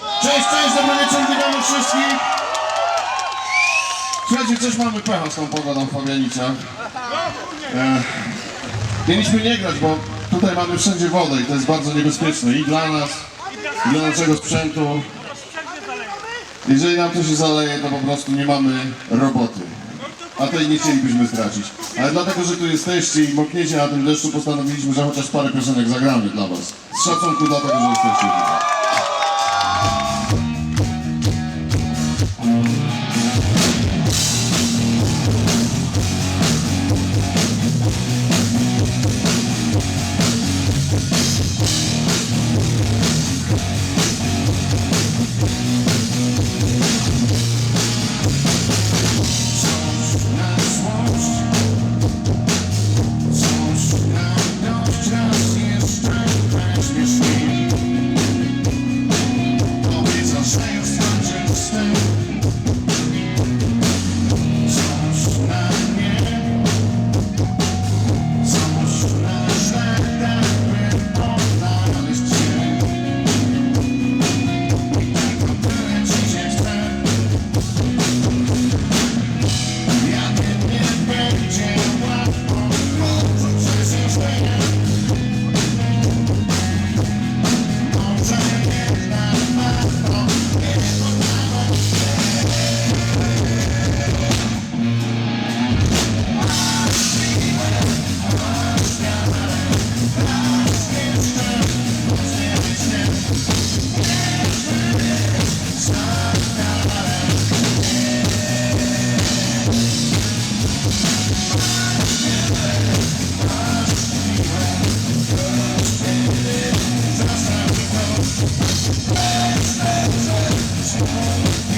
Cześć, cześć, dobry wieczór, witamy wszystkich. Słuchajcie, coś mamy pecha z tą pogodą w Fabianicach. E, mieliśmy nie grać, bo tutaj mamy wszędzie wodę i to jest bardzo niebezpieczne i dla nas, i dla naszego sprzętu. Jeżeli nam to się zaleje, to po prostu nie mamy roboty. A tej nie chcielibyśmy stracić. Ale dlatego, że tu jesteście i mokniecie na tym deszczu, postanowiliśmy, że chociaż parę piosenek zagramy dla was. Z szacunku dla tego, że jesteście tutaj. Let's go.